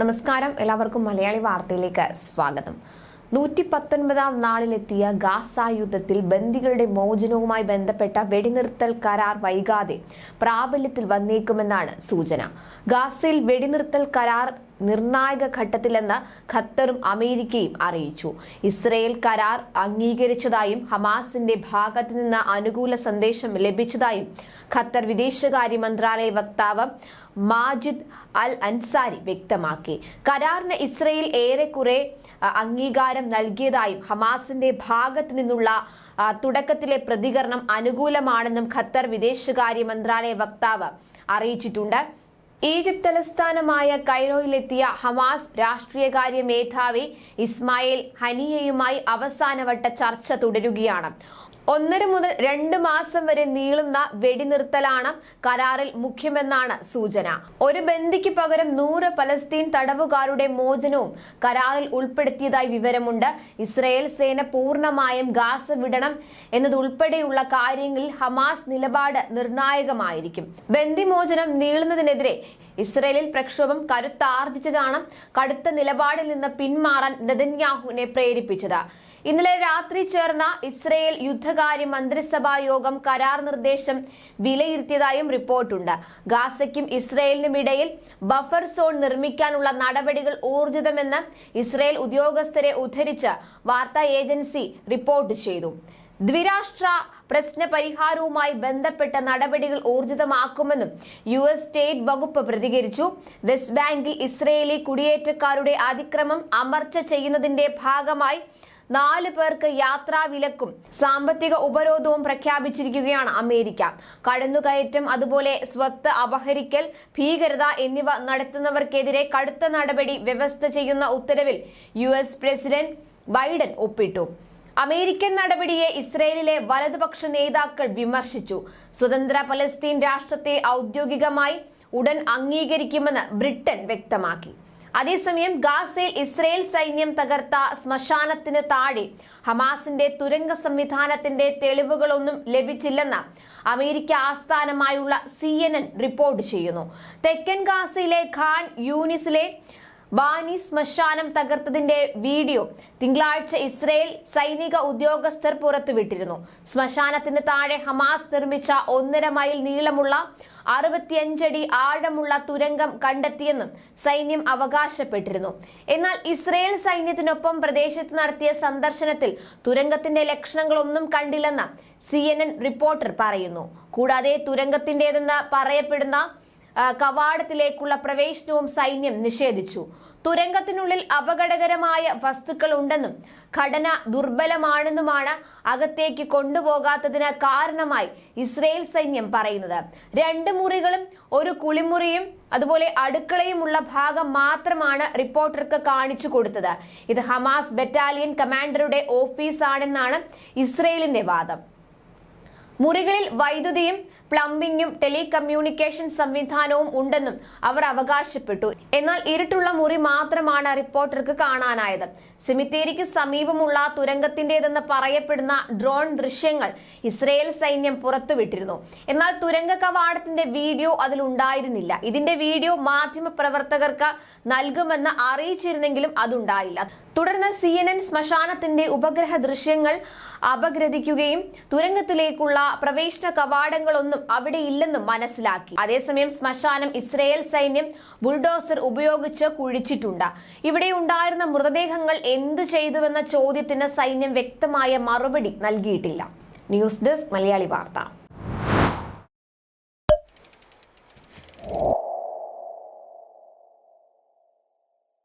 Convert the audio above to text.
നമസ്കാരം. എല്ലാവർക്കും മലയാളി വാർത്തയിലേക്ക് സ്വാഗതം. നൂറ്റി പത്തൊൻപതാം നാളിലെത്തിയ ഗാസ യുദ്ധത്തിൽ ബന്ദികളുടെ മോചനവുമായി ബന്ധപ്പെട്ട വെടിനിർത്തൽ കരാർ വൈകാതെ പ്രാബല്യത്തിൽ വന്നേക്കുമെന്നാണ് സൂചന. ഗാസയിൽ വെടിനിർത്തൽ കരാർ നിർണായക ഘട്ടത്തിലെന്ന് ഖത്തറും അമേരിക്കയും അറിയിച്ചു. ഇസ്രയേൽ കരാർ അംഗീകരിച്ചതായും ഹമാസിന്റെ ഭാഗത്ത് നിന്ന് അനുകൂല സന്ദേശം ലഭിച്ചതായും ഖത്തർ വിദേശകാര്യ മന്ത്രാലയ വക്താവ് മാജിദ് അൽ അൻസാരി വ്യക്തമാക്കി. കരാറിന് ഇസ്രയേൽ ഏറെക്കുറെ അംഗീകാരം നൽകിയതായും ഹമാസിന്റെ ഭാഗത്തു നിന്നുള്ള തുടക്കത്തിലെ പ്രതികരണം അനുകൂലമാണെന്നും ഖത്തർ വിദേശകാര്യ മന്ത്രാലയ വക്താവ് അറിയിച്ചിട്ടുണ്ട്. ഈജിപ്ത് തലസ്ഥാനമായ കൈറോയിലെത്തിയ ഹമാസ് രാഷ്ട്രീയകാര്യ മേധാവി ഇസ്മായിൽ ഹനിയയുമായി അവസാനവട്ട ചർച്ച തുടരുകയാണ്. ഒന്നര മുതൽ രണ്ട് മാസം വരെ നീളുന്ന വെടിനിർത്തലാണ് കരാറിൽ മുഖ്യമെന്നാണ് സൂചന. ഒരു ബന്ദിക്ക് പകരം നൂറ് പലസ്തീൻ തടവുകാരുടെ മോചനവും കരാറിൽ ഉൾപ്പെടുത്തിയതായി വിവരമുണ്ട്. ഇസ്രയേൽ സേന പൂർണമായും ഗാസ് വിടണം എന്നതുൾപ്പെടെയുള്ള കാര്യങ്ങളിൽ ഹമാസ് നിലപാട് നിർണായകമായിരിക്കും. ബന്ദിമോചനം നീളുന്നതിനെതിരെ ഇസ്രയേലിൽ പ്രക്ഷോഭം കരുത്താർജിച്ചതാണ് കടുത്ത നിലപാടിൽ നിന്ന് പിന്മാറാൻ നെതന്യാഹുവിനെ പ്രേരിപ്പിച്ചത്. ഇന്നലെ രാത്രി ചേർന്ന ഇസ്രയേൽ യുദ്ധകാര്യ മന്ത്രിസഭാ യോഗം കരാർ നിർദ്ദേശം വിലയിരുത്തിയതായും റിപ്പോർട്ടുണ്ട്. ഗാസയ്ക്കും ഇസ്രയേലിനും ഇടയിൽ ബഫർ സോൺ നിർമ്മിക്കാനുള്ള നടപടികൾ ഊർജിതമെന്ന് ഇസ്രയേൽ ഉദ്യോഗസ്ഥരെ ഉദ്ധരിച്ച് വാർത്താ ഏജൻസി റിപ്പോർട്ട് ചെയ്തു. ദ്വിരാഷ്ട്ര പ്രശ്ന പരിഹാരവുമായി ബന്ധപ്പെട്ട നടപടികൾ ഊർജിതമാക്കുമെന്നും യു എസ് സ്റ്റേറ്റ് വകുപ്പ് പ്രതികരിച്ചു. വെസ്റ്റ് ബാങ്കിൽ ഇസ്രയേലി കുടിയേറ്റക്കാരുടെ അതിക്രമം അമർച്ച ചെയ്യുന്നതിന്റെ ഭാഗമായി നാല് പേർക്ക് യാത്രാ വിലക്കും സാമ്പത്തിക ഉപരോധവും പ്രഖ്യാപിച്ചിരിക്കുകയാണ് അമേരിക്ക. കടന്നുകയറ്റം അതുപോലെ സ്വത്ത് അപഹരിക്കൽ ഭീകരത എന്നിവ നടത്തുന്നവർക്കെതിരെ കടുത്ത നടപടി വ്യവസ്ഥ ചെയ്യുന്ന ഉത്തരവിൽ യു പ്രസിഡന്റ് ബൈഡൻ ഒപ്പിട്ടു. അമേരിക്കൻ നടപടിയെ ഇസ്രയേലിലെ വലതുപക്ഷ നേതാക്കൾ വിമർശിച്ചു. സ്വതന്ത്ര പലസ്തീൻ രാഷ്ട്രത്തെ ഔദ്യോഗികമായി ഉടൻ അംഗീകരിക്കുമെന്ന് ബ്രിട്ടൻ വ്യക്തമാക്കി. അതേസമയം ഗാസയിൽ ഇസ്രയേൽ സൈന്യം തകർത്ത ശ്മശാനത്തിന് താഴെ ഹമാസിന്റെ തുരങ്ക സംവിധാനത്തിന്റെ തെളിവുകളൊന്നും ലഭിച്ചില്ലെന്ന് അമേരിക്ക ആസ്ഥാനമായുള്ള സി റിപ്പോർട്ട് ചെയ്യുന്നു. തെക്കൻ ഗാസയിലെ ഖാൻ യൂനിസിലെ ബാനി ശ്മശാനം തകർത്തതിന്റെ വീഡിയോ തിങ്കളാഴ്ച ഇസ്രയേൽ സൈനിക ഉദ്യോഗസ്ഥർ പുറത്തുവിട്ടിരുന്നു. ശ്മശാനത്തിന് താഴെ ഹമാസ് നിർമ്മിച്ച ഒന്നര മൈൽ നീളമുള്ള അറുപത്തിയഞ്ചടി ആഴമുള്ള തുരങ്കം കണ്ടെത്തിയെന്നും സൈന്യം അവകാശപ്പെട്ടിരുന്നു. എന്നാൽ ഇസ്രയേൽ സൈന്യത്തിനൊപ്പം പ്രദേശത്ത് നടത്തിയ സന്ദർശനത്തിൽ തുരങ്കത്തിന്റെ ലക്ഷണങ്ങളൊന്നും കണ്ടില്ലെന്ന് സി റിപ്പോർട്ടർ പറയുന്നു. കൂടാതെ തുരങ്കത്തിന്റേതെന്ന് പറയപ്പെടുന്ന കവാടത്തിലേക്കുള്ള പ്രവേശനവും സൈന്യം നിഷേധിച്ചു. തുരങ്കത്തിനുള്ളിൽ അപകടകരമായ വസ്തുക്കൾ ഉണ്ടെന്നും ഘടന ദുർബലമാണെന്നുമാണ് അകത്തേക്ക് കൊണ്ടുപോകാത്തതിന് കാരണമായി ഇസ്രയേൽ സൈന്യം പറയുന്നത്. രണ്ട് മുറികളും ഒരു കുളിമുറിയും അതുപോലെ അടുക്കളയുമുള്ള ഭാഗം മാത്രമാണ് റിപ്പോർട്ടർക്ക് കാണിച്ചു കൊടുത്തത്. ഇത് ഹമാസ് ബറ്റാലിയൻ കമാൻഡറുടെ ഓഫീസാണെന്നാണ് ഇസ്രയേലിന്റെ വാദം. മുറികളിൽ വൈദ്യുതിയും പ്ലംബിംഗും ടെലികമ്മ്യൂണിക്കേഷൻ സംവിധാനവും ഉണ്ടെന്നും അവർ അവകാശപ്പെട്ടു. എന്നാൽ ഇരുട്ടുള്ള മുറി മാത്രമാണ് റിപ്പോർട്ടർക്ക് കാണാനായത്. സെമിത്തേരിക്ക് സമീപമുള്ള തുരങ്കത്തിന്റേതെന്ന് പറയപ്പെടുന്ന ഡ്രോൺ ദൃശ്യങ്ങൾ ഇസ്രയേൽ സൈന്യം പുറത്തുവിട്ടിരുന്നു. എന്നാൽ തുരങ്ക കവാടത്തിന്റെ വീഡിയോ അതിലുണ്ടായിരുന്നില്ല ഇതിന്റെ വീഡിയോ മാധ്യമ പ്രവർത്തകർക്ക് നൽകുമെന്ന് അറിയിച്ചിരുന്നെങ്കിലും അതുണ്ടായില്ല. തുടർന്ന് സി എൻ എൻ ശ്മശാനത്തിന്റെ ഉപഗ്രഹ ദൃശ്യങ്ങൾ അപഗ്രഥിക്കുകയും തുരങ്കത്തിലേക്കുള്ള പ്രവേശന കവാടങ്ങളൊന്നും അവിടെ ഇല്ലെന്നും മനസ്സിലാക്കി. അതേസമയം ശ്മശാനം ഇസ്രയേൽ സൈന്യം ബുൾഡോസർ ഉപയോഗിച്ച് കുഴിച്ചിട്ടുണ്ട്. ഇവിടെ ഉണ്ടായിരുന്ന മൃതദേഹങ്ങൾ എന്തു ചെയ്തുവെന്ന ചോദ്യത്തിന് സൈന്യം വ്യക്തമായ മറുപടി നൽകിയിട്ടില്ല. ന്യൂസ് ഡെസ്ക് മലയാളി വാർത്ത.